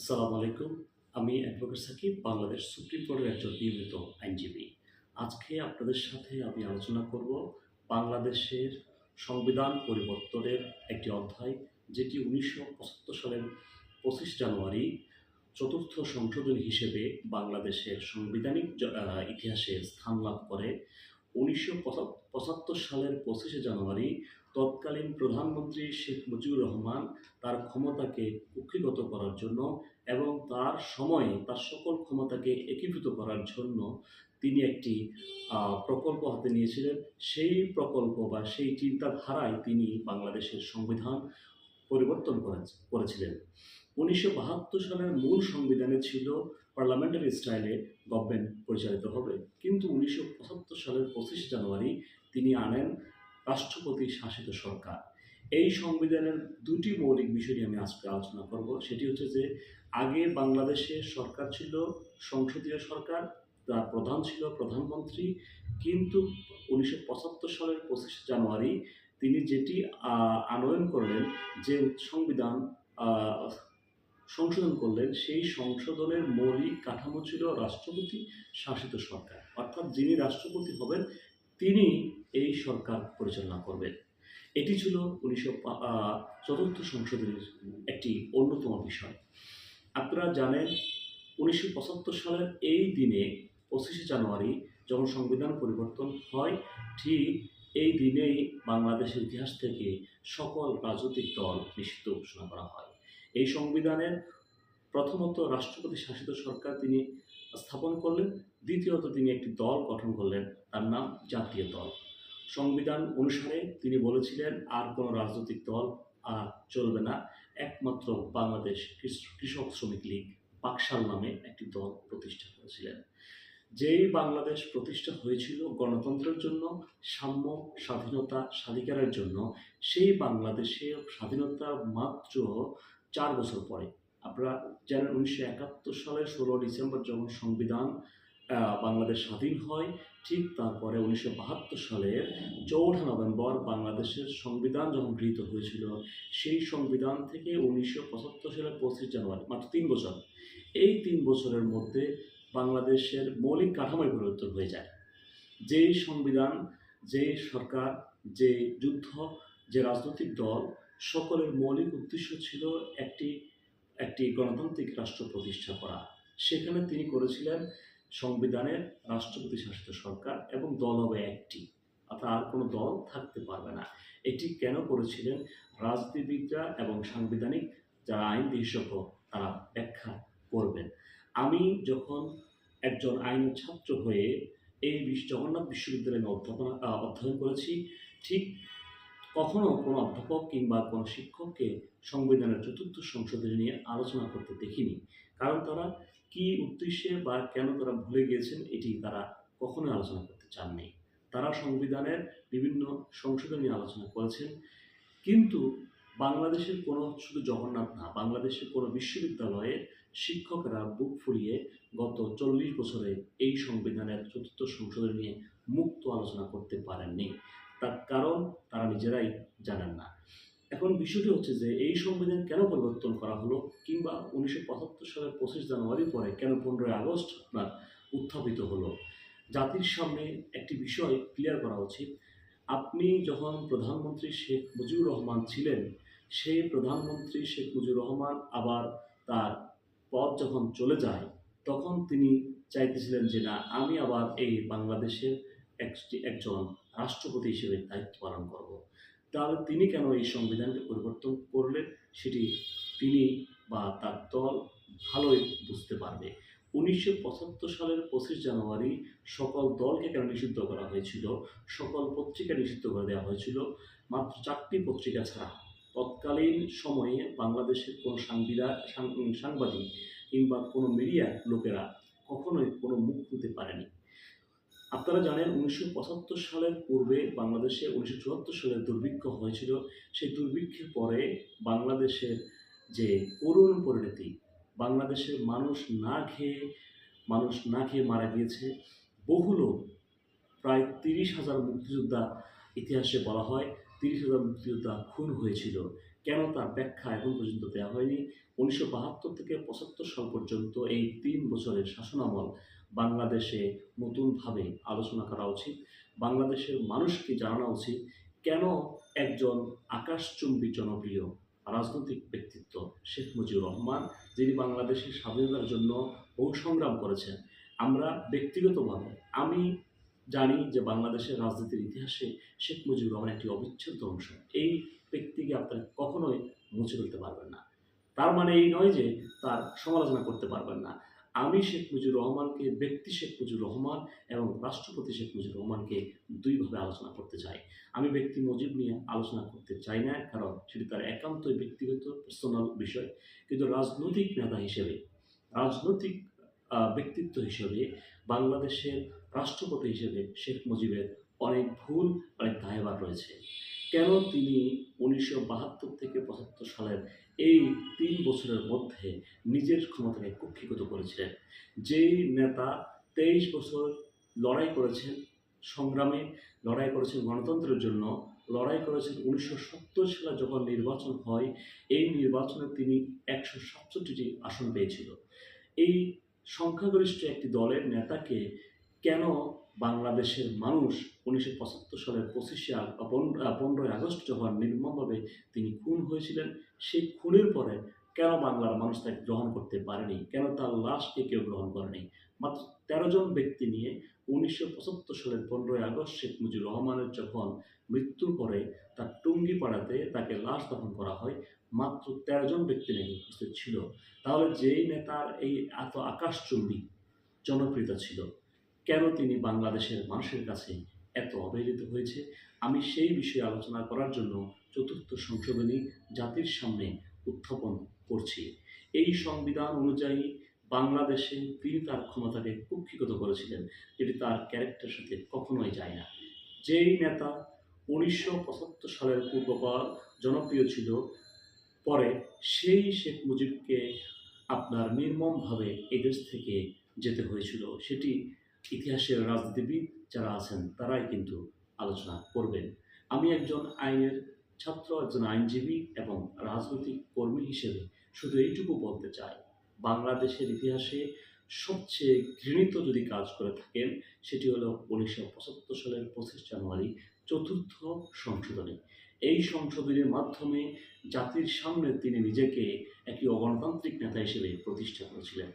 আসসালামু আলাইকুম। আমি অ্যাডভোকেট সাকিব, বাংলাদেশ সুপ্রিম কোর্টের একজন নিয়মিত আইনজীবী। আজকে আপনাদের সাথে আমি আলোচনা করব বাংলাদেশের সংবিধান পরিবর্তনের একটি অধ্যায়, যেটি উনিশশো পঁচাত্তর সালের পঁচিশ জানুয়ারি চতুর্থ সংশোধনী হিসেবে বাংলাদেশের সাংবিধানিক ইতিহাসে স্থান লাভ করে। উনিশশো পঁচাত্তর সালের পঁচিশে জানুয়ারি তৎকালীন প্রধানমন্ত্রী শেখ মুজিবুর রহমান তার ক্ষমতাকে কুক্ষিগত করার জন্য এবং তার সময়ে তার সকল ক্ষমতাকে একীভূত করার জন্য তিনি একটি প্রকল্প হাতে নিয়েছিলেন। সেই প্রকল্প বা সেই চিন্তাধারায় তিনি বাংলাদেশের সংবিধান পরিবর্তন করেছিলেন। উনিশশো বাহাত্তর সালের মূল সংবিধানে ছিল পার্লামেন্টারি স্টাইলে গভর্নমেন্ট পরিচালিত হবে। কিন্তু উনিশশো পঁচাত্তর সালের পঁচিশ জানুয়ারি তিনি আনেন রাষ্ট্রপতি শাসিত সরকার। এই সংবিধানের দুটি মৌলিক বিষয় নিয়ে আমি আজকে আলোচনা করব। সেটি হচ্ছে যে, আগে বাংলাদেশের সরকার ছিল, সংসদীয় সরকার, তার প্রধান ছিল প্রধানমন্ত্রী। কিন্তু উনিশশো পঁচাত্তর সালের পঁচিশে জানুয়ারি তিনি যেটি আনয়ন করলেন, যে সংবিধান সংশোধন করলেন, সেই সংশোধনের মৌলিক কাঠামো ছিল রাষ্ট্রপতি শাসিত সরকার। অর্থাৎ যিনি রাষ্ট্রপতি হবেন তিনি এই সরকার পরিচালনা করবেন। এটি ছিল উনিশশো চতুর্থ সংসদের একটি অন্যতম বিষয়। আপনারা জানেন, উনিশশো পঁচাত্তর সালের এই দিনে পঁচিশে জানুয়ারি যখন সংবিধান পরিবর্তন হয়, ঠিক এই দিনেই বাংলাদেশের ইতিহাস থেকে সকল রাজনৈতিক দল নিষিদ্ধ ঘোষণা করা হয়। এই সংবিধানের প্রথমত রাষ্ট্রপতি শাসিত সরকার তিনি স্থাপন করলেন, দ্বিতীয়ত তিনি একটি দল গঠন করলেন, তার নাম জাতীয় দল। সংবিধান অনুসারে তিনি বলেছিলেন, আর কোনো রাজনৈতিক দল আর চলবে না, একমাত্র বাংলাদেশ কৃষ- কৃষক শ্রমিক লীগ পাকশাল নামে একটি দল প্রতিষ্ঠা করেছিলেন। যেই বাংলাদেশ প্রতিষ্ঠা হয়েছিল গণতন্ত্রের জন্য, সাম্য, স্বাধীনতা, স্বাধিকারের জন্য, সেই বাংলাদেশের স্বাধীনতা মাত্র চার বছর পরে আপনারা জানেন উনিশশো একাত্তর সালের ষোলো ডিসেম্বর যখন সংবিধান বাংলাদেশ স্বাধীন হয়, ঠিক তারপরে উনিশশো বাহাত্তর সালের চৌঠা নভেম্বর বাংলাদেশের সংবিধান যখন গৃহীত হয়েছিল, সেই সংবিধান থেকে উনিশশো পঁচাত্তর সালের পঁচিশ জানুয়ারি, মাত্র তিন বছর, এই তিন বছরের মধ্যে বাংলাদেশের মৌলিক কাঠামোয় পরিবর্তন হয়ে যায়। যেই সংবিধান যে সরকার যে যুদ্ধ, যে রাজনৈতিক দল, সকলের মৌলিক উদ্দেশ্য ছিল একটি একটি গণতান্ত্রিক রাষ্ট্র প্রতিষ্ঠা করা। সেখানে তিনি করেছিলেন সংবিধানের রাষ্ট্রপতি শাসিত সরকার এবং দল হবে একটি। অর্থাৎ আর কোনো দল থাকতে পারবে না। এটি কেন করেছিলেন? রাজনীতিবিদরা এবং সাংবিধানিক যারা আইন বিশেষজ্ঞ, তারা ব্যাখ্যা করবেন। আমি যখন একজন আইন ছাত্র হয়ে এই জগন্নাথ বিশ্ববিদ্যালয়ে অধ্যাপনা অধ্যয়ন করেছি, ঠিক কখনো কোনো অধ্যাপক কিংবা কোনো শিক্ষককে সংবিধানের চতুর্থ সংশোধনী নিয়ে আলোচনা করতে দেখিনি। কারণ তারা কি উদ্দেশ্যে বা কেন তারা ভুলে গিয়েছেন এটি তারা কখনোই আলোচনা করতে চাননি। তারা সংবিধানের বিভিন্ন সংশোধন নিয়ে আলোচনা করেছেন। কিন্তু বাংলাদেশের কোনো শুধু জগন্নাথ না, বাংলাদেশের কোনো বিশ্ববিদ্যালয়ে শিক্ষকরা বুক ফুলিয়ে গত চল্লিশ বছরে এই সংবিধানের চতুর্থ সংশোধন নিয়ে মুক্ত আলোচনা করতে পারেননি। তার কারণ তারা নিজেরাই জানেন না। এখন বিষয়টি হচ্ছে যে, এই সংবিধান কেন পরিবর্তন করা হলো কিংবা উনিশশো পঁচাত্তর সালের পঁচিশ জানুয়ারি পরে কেন পনেরোই আগস্ট আপনার উত্থাপিত হলো? জাতির সামনে একটি বিষয় ক্লিয়ার করা উচিত। আপনি যখন প্রধানমন্ত্রী শেখ মুজিবুর রহমান ছিলেন, সেই প্রধানমন্ত্রী শেখ মুজিবুর রহমান আবার তার পদ যখন চলে যায়, তখন তিনি চাইতেছিলেন যে, না, আমি আবার এই বাংলাদেশের একজন রাষ্ট্রপতি হিসেবে দায়িত্ব পালন করব। তাহলে তিনি কেন এই সংবিধানকে পরিবর্তন করলেন সেটি তিনি বা তার দল ভালোই বুঝতে পারবে। উনিশশো পঁচাত্তর সালের পঁচিশ জানুয়ারি সকল দলকে কেন নিষিদ্ধ করা হয়েছিল? সকল পত্রিকা নিষিদ্ধ করে দেওয়া হয়েছিল। মাত্র চারটি পত্রিকা ছাড়া তৎকালীন সময়ে বাংলাদেশের কোনো সাংবিধা সাংবাদিক কিংবা কোনো মিডিয়ার লোকেরা কখনোই কোনো মুখ খুলতে পারেনি। আপনারা জানেন উনিশশো পঁচাত্তর সালের পূর্বে বাংলাদেশে উনিশশো চুয়াত্তর সালের দুর্ভিক্ষ হয়েছিল। সেই দুর্ভিক্ষের পরে বাংলাদেশের যে করুণ পরিণতি, বাংলাদেশের মানুষ না খেয়ে, মানুষ না খেয়ে মারা গিয়েছে। বহু লোক, প্রায় তিরিশ হাজার মুক্তিযোদ্ধা ইতিহাসে বলা হয়, তিরিশ হাজার মুক্তিযোদ্ধা খুন হয়েছিল। কেন তার ব্যাখ্যা এখন পর্যন্ত দেওয়া হয়নি? উনিশশো বাহাত্তর থেকে পঁচাত্তর সাল পর্যন্ত এই তিন বছরের শাসনামল বাংলাদেশে নতুনভাবে আলোচনা করা উচিত। বাংলাদেশের মানুষকে জানানো উচিত, কেন একজন আকাশচুম্বী জনপ্রিয় রাজনৈতিক ব্যক্তিত্ব শেখ মুজিবুর রহমান, যিনি বাংলাদেশের স্বাধীনতার জন্য বহু সংগ্রাম করেছেন। আমরা ব্যক্তিগতভাবে, আমি জানি যে বাংলাদেশের রাজনীতির ইতিহাসে শেখ মুজিবুর রহমান একটি অবিচ্ছেদ্য অংশ। এই ব্যক্তিকে আপনারা কখনোই মুছে ফেলতে পারবেন না। তার মানে এই নয় যে তার সমালোচনা করতে পারবেন না। আমি শেখ মুজিবুর রহমানকে, ব্যক্তি শেখ মুজিবুর রহমান এবং রাষ্ট্রপতি শেখ মুজিবুর রহমানকে দুইভাবে আলোচনা করতে চাই। আমি ব্যক্তি মুজিব নিয়ে আলোচনা করতে চাই না, কারণ সেটি তার একান্তই ব্যক্তিগত পার্সোনাল বিষয়। কিন্তু রাজনৈতিক নেতা হিসেবে, রাজনৈতিক ব্যক্তিত্ব হিসেবে বাংলাদেশের রাষ্ট্রপতি হিসেবে শেখ মুজিবের অনেক ভুল, অনেক দায়ভার রয়েছে। কেন তিনি উনিশশো বাহাত্তর থেকে পঁচাত্তর সালের এই তিন বছরের মধ্যে নিজের ক্ষমতাকে কুক্ষিগত করেছিলেন? যেই নেতা তেইশ বছর লড়াই করেছেন সংগ্রামে, লড়াই করেছেন গণতন্ত্রের জন্য, লড়াই করেছেন উনিশশো সত্তর সালে যখন নির্বাচন হয়, এই নির্বাচনে তিনি একশো সাতষট্টিটি আসন পেয়েছিল। এই সংখ্যাগরিষ্ঠ একটি দলের নেতাকে কেন বাংলাদেশের মানুষ উনিশশো পঁচাত্তর সালের পঁচিশে পনেরোই আগস্ট যখন নির্মমভাবে তিনি খুন হয়েছিলেন, সেই খুনের পরে কেন বাংলার মানুষ তাকে গ্রহণ করতে পারেনি? কেন তার লাশকে কেউ গ্রহণ করেনি? মাত্র তেরো জন ব্যক্তি নিয়ে উনিশশো পঁচাত্তর সালের পনেরোই আগস্ট শেখ মুজিবুর রহমানের যখন মৃত্যুর পরে তার টুঙ্গি পাড়াতে তাকে লাশ দাফন করা হয়, মাত্র তেরো জন ব্যক্তি নাকি উপস্থিত ছিল। তাহলে যেই নেতার এই এত আকাশচুম্বী জনপ্রিয়তা ছিল কেন তিনি বাংলাদেশের মানুষের কাছে এত অবহেলিত হয়েছে? আমি সেই বিষয়ে আলোচনা করার জন্য চতুর্থ সংশোধনী জাতির সামনে উত্থাপন করছি। এই সংবিধান অনুযায়ী বাংলাদেশে তিনি তার ক্ষমতাকে কুক্ষিগত করেছিলেন, যেটি তার ক্যারেক্টারের সাথে কখনোই যায় না। যেই নেতা উনিশশো পঁচাত্তর সালের পূর্বপর জনপ্রিয় ছিল, পরে সেই শেখ মুজিবকে আপনার নির্মমভাবে এই দেশ থেকে যেতে হয়েছিল। সেটি ইতিহাসের রাজনীতিবিদ যারা আছেন, তারাই কিন্তু আলোচনা করবেন। আমি একজন আইনের ছাত্র, একজন আইনজীবী এবং রাজনৈতিক কর্মী হিসেবে শুধু এইটুকু বলতে চাই। বাংলাদেশের ইতিহাসে সবচেয়ে ঘৃণিত যদি কাজ করে থাকেন, সেটি হলো উনিশশো পঁচাত্তর সালের পঁচিশ জানুয়ারি চতুর্থ সংশোধনী। এই সংশোধনীর মাধ্যমে জাতির সামনে তিনি নিজেকে একটি অগণতান্ত্রিক নেতা হিসেবে প্রতিষ্ঠা করেছিলেন।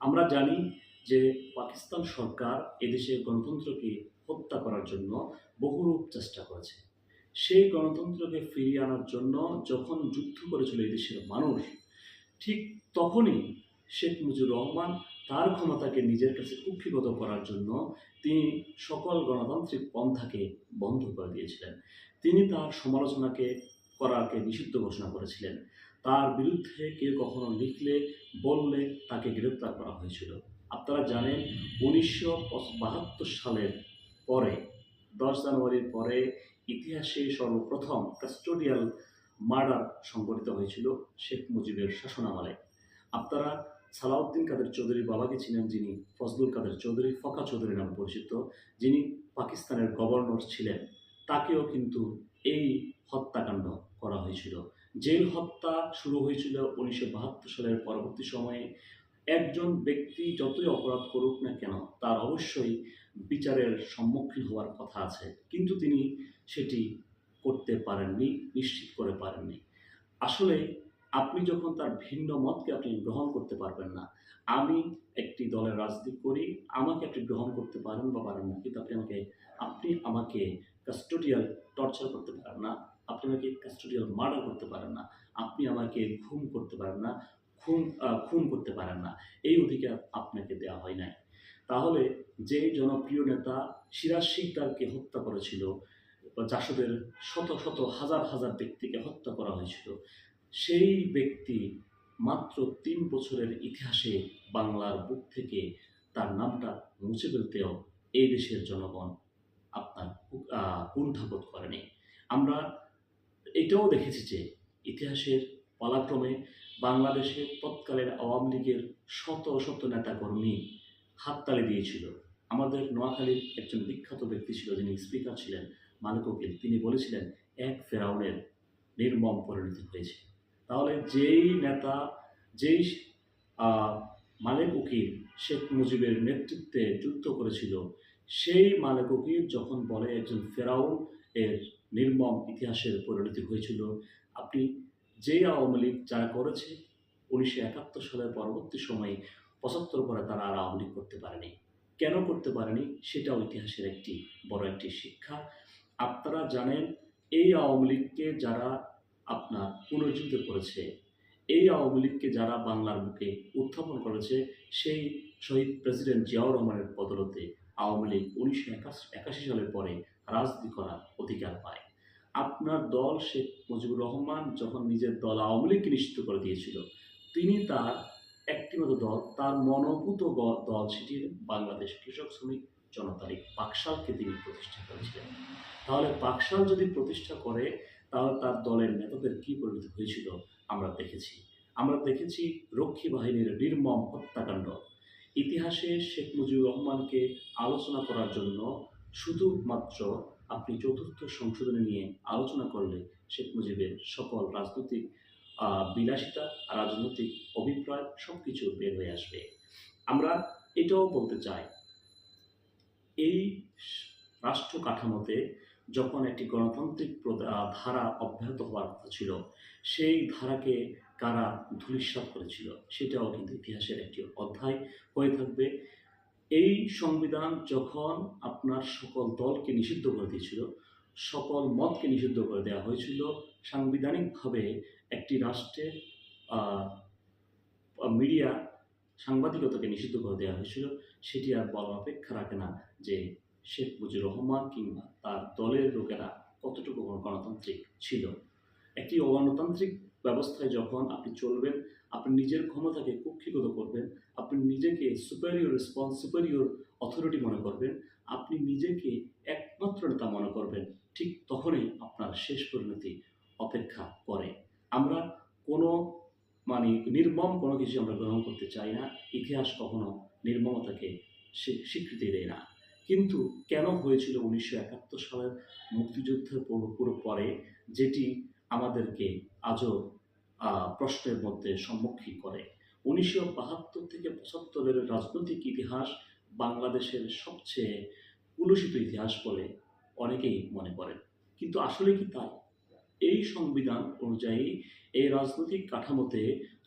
আমরা জানি যে পাকিস্তান সরকার এদেশের গণতন্ত্রকে হত্যা করার জন্য বহুরূপ চেষ্টা করেছে। সেই গণতন্ত্রকে ফিরিয়ে আনার জন্য যখন যুদ্ধ করেছিল এই দেশের মানুষ, ঠিক তখনই শেখ মুজিবুর রহমান তার ক্ষমতাকে নিজের কাছে কুক্ষিগত করার জন্য তিনি সকল গণতান্ত্রিক পন্থাকে বন্ধ করে দিয়েছিলেন। তিনি তার সমালোচনাকে করাকে নিষিদ্ধ ঘোষণা করেছিলেন। তার বিরুদ্ধে কেউ কখনো লিখলে, বললে তাকে গ্রেপ্তার করা হয়েছিল। আপনারা জানেন, উনিশশো বাহাত্তর সালের পরে, দশ জানুয়ারির পরে ইতিহাসে সর্বপ্রথম কাস্টোডিয়াল মার্ডার সংঘটিত হয়েছিল শেখ মুজিবের শাসনামলে। আপনারা সালাউদ্দিন কাদের চৌধুরীর বাবাকে ছিলেন যিনি ফজলুল কাদের চৌধুরী ফকা চৌধুরী নামে পরিচিত, যিনি পাকিস্তানের গভর্নর ছিলেন, তাকেও কিন্তু এই হত্যাকাণ্ড করা হয়েছিল। জেল হত্যা শুরু হয়েছিল উনিশশো বাহাত্তর সালের পরবর্তী সময়ে একজন ব্যক্তি যতই অপরাধ করুক না কেন, তার অবশ্যই বিচারের সম্মুখীন হওয়ার কথা আছে। কিন্তু তিনি সেটি করতে পারেননি, নিশ্চিত করে পারেননি। আসলে আপনি যখন তার ভিন্ন মতকে আপনি গ্রহণ করতে পারবেন না, আমি একটি দলের রাজনীতি করি, আমাকে আপনি গ্রহণ করতে পারেন বা পারেন না, কিন্তু আপনি আমাকে আপনি আমাকে কাস্টোডিয়াল টর্চার করতে পারেন না, আপনি আমাকে কাস্টোডিয়াল মার্ডার করতে পারেন না, আপনি আমাকে ঘুম করতে পারেন না খুন খুন করতে পারেন না। এই অধিকার আপনাকে দেওয়া হয় নাই। তাহলে যে জনপ্রিয় নেতা সিরাজ শিকদারকে হত্যা করেছিল জাসদের শত শত, হাজার হাজার ব্যক্তিকে হত্যা করা হয়েছিল, সেই ব্যক্তি মাত্র তিন বছরের ইতিহাসে বাংলার বুক থেকে তার নামটা মুছে ফেলতেও এই দেশের জনগণ আপনার কুণ্ঠাবোধ করেনি। আমরা এটাও দেখেছি যে ইতিহাসের পালাক্রমে বাংলাদেশের তৎকালীন আওয়ামী লীগের শত শত নেতাকর্মী হাততালি দিয়েছিল। আমাদের নোয়াখালীর একজন বিখ্যাত ব্যক্তি ছিল, যিনি স্পিকার ছিলেন মালিক উকিল তিনি বলেছিলেন, এক ফেরাউনের নির্মম পরিণতি হয়েছে। তাহলে যেই নেতা, যেই মালেক উকিল শেখ মুজিবের নেতৃত্বে যুদ্ধ করেছিল, সেই মালেক উকিল যখন বলে, একজন ফেরাউন এর নির্মম ইতিহাসের পরিণতি হয়েছিল, আপনি যেই আওয়ামী লীগ যারা করেছে, উনিশশো একাত্তর সালের পরবর্তী সময়ে পঁচাত্তর পরে তারা আর আওয়ামী লীগ করতে পারেনি। কেন করতে পারেনি? সেটা ইতিহাসের একটি বড় একটি শিক্ষা। আপনারা জানেন, এই আওয়ামী লীগকে যারা আপনার পুনর্জীবিত করেছে, এই আওয়ামী লীগকে যারা বাংলার বুকে উত্থাপন করেছে, সেই শহীদ প্রেসিডেন্ট জিয়াউর রহমানের বদলতে আওয়ামী লীগ উনিশশো একাশি সালের পরে রাজনীতি করার অধিকার পায়। আপনার দল শেখ মুজিবুর রহমান যখন নিজের দল আওয়ামী লীগকে নিষিদ্ধ করে দিয়েছিল, তিনি তার একটিমাত্র দল, তার মনোভূত দল সেটি বাংলাদেশ কৃষক শ্রমিক জনতা লীগ, পাকশালকে তিনি প্রতিষ্ঠা করেছিলেন। তাহলে পাকশাল যদি প্রতিষ্ঠা করে, তাহলে তার দলের নেতাদের কি পরিণতি হয়েছিল আমরা দেখেছি। আমরা দেখেছি রক্ষী বাহিনীর নির্মম হত্যাকাণ্ড। ইতিহাসে শেখ মুজিবুর রহমানকে আলোচনা করার জন্য শুধুমাত্র আপনি চতুর্থ সংশোধনী নিয়ে আলোচনা করলে শেখ মুজিবের সকল রাজনৈতিক বিলাসিতা, রাজনৈতিক অভিপ্রায় সব কিছু বের হয়ে আসবে। আমরা এটাও বলতে চাই, এই রাষ্ট্র কাঠামোতে যখন একটি গণতান্ত্রিক ধারা অব্যাহত হওয়ার কথা ছিল, সেই ধারাকে কারা ধূলিসাৎ করেছিল, সেটাও কিন্তু ইতিহাসের একটি অধ্যায় হয়ে থাকবে। এই সংবিধান যখন আপনার সকল দলকে নিষিদ্ধ করে দিয়েছিল, সকল মতকে নিষিদ্ধ করে দেওয়া হয়েছিল, সাংবিধানিকভাবে একটি রাষ্ট্রের মিডিয়া সাংবাদিকতাকে নিষিদ্ধ করে দেওয়া হয়েছিল, সেটি আর বলার অপেক্ষা রাখে না যে শেখ মুজিবুর রহমান কিংবা তার দলের লোকেরা কতটুকু গণতান্ত্রিক ছিল। একটি অগণতান্ত্রিক ব্যবস্থায় যখন আপনি চলবেন, আপনি নিজের ক্ষমতাকে কুক্ষিগত করবেন, আপনি নিজেকে সুপেরিয়র রেসপন্স সুপেরিয়র অথরিটি মনে করবেন, আপনি নিজেকে একমাত্র নেতা মনে করবেন, ঠিক তখনই আপনার শেষ পরিণতি অপেক্ষা করে। আমরা কোনো মানে নির্মম কোনো কিছু আমরা গ্রহণ করতে চাই না, ইতিহাস কখনো নির্মমতাকে স্বী- স্বীকৃতি দেয় না। কিন্তু কেন হয়েছিল উনিশশো একাত্তর সালের মুক্তিযুদ্ধের পুরো পুরো যেটি আমাদেরকে আজও প্রশ্নের মধ্যে সম্মুখীন করে। উনিশশো বাহাত্তর থেকে পঁচাত্তরের রাজনৈতিক ইতিহাস বাংলাদেশের সবচেয়ে কুলুষিত ইতিহাস বলে অনেকেই মনে করেন। কিন্তু আসলে কি তাই? এই সংবিধান অনুযায়ী এই রাজনৈতিক কাঠামোতে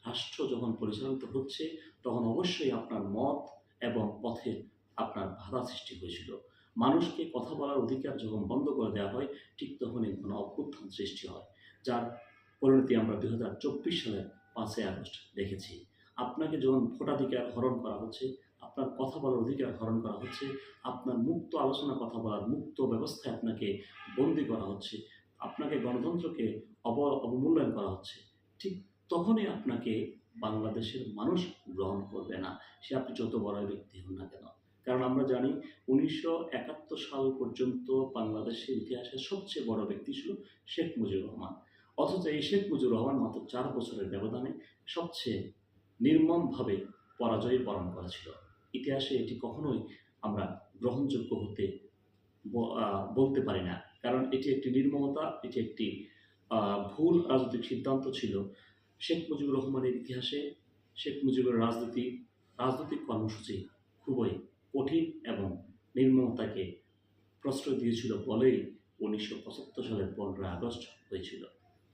রাষ্ট্র যখন পরিচালিত হচ্ছে, তখন অবশ্যই আপনার মত এবং পথে আপনার বাধা সৃষ্টি হয়েছিল। মানুষকে কথা বলার অধিকার যখন বন্ধ করে দেওয়া হয়, ঠিক তখনই কোনো অভ্যুত্থান সৃষ্টি হয়, যার পরিণতি আমরা দুই হাজার চব্বিশ সালের পাঁচই আগস্ট দেখেছি। আপনাকে যখন ভোটাধিকার হরণ করা হচ্ছে, আপনার কথা বলার অধিকার হরণ করা হচ্ছে, আপনার মুক্ত আলোচনা কথা বলার মুক্ত ব্যবস্থায় আপনাকে বন্দি করা হচ্ছে, আপনাকে গণতন্ত্রকে অব, অবমূল্যায়ন করা হচ্ছে, ঠিক তখনই আপনাকে বাংলাদেশের মানুষ গ্রহণ করবে না। সে আপনি যত বড় ব্যক্তি হন না কেন? কারণ আমরা জানি উনিশশো একাত্তর সাল পর্যন্ত বাংলাদেশের ইতিহাসের সবচেয়ে বড় ব্যক্তি ছিল শেখ মুজিবুর রহমান। অথচ এই শেখ মুজিবুর রহমান মাত্র চার বছরের ব্যবধানে সবচেয়ে নির্মমভাবে পরাজয় বরণ করেছিল ইতিহাসে এটি কখনোই আমরা গ্রহণযোগ্য হতে বলতে পারি না। কারণ এটি একটি নির্মমতা, এটি একটি ভুল রাজনৈতিক সিদ্ধান্ত ছিল। শেখ মুজিবুর রহমানের ইতিহাসে শেখ মুজিবুর রাজনীতি, রাজনৈতিক কর্মসূচি খুবই কঠিন এবং নির্মমতাকে প্রশ্রয় দিয়েছিল বলেই উনিশশো পঁচাত্তর সালের পনেরোই আগস্ট হয়েছিল।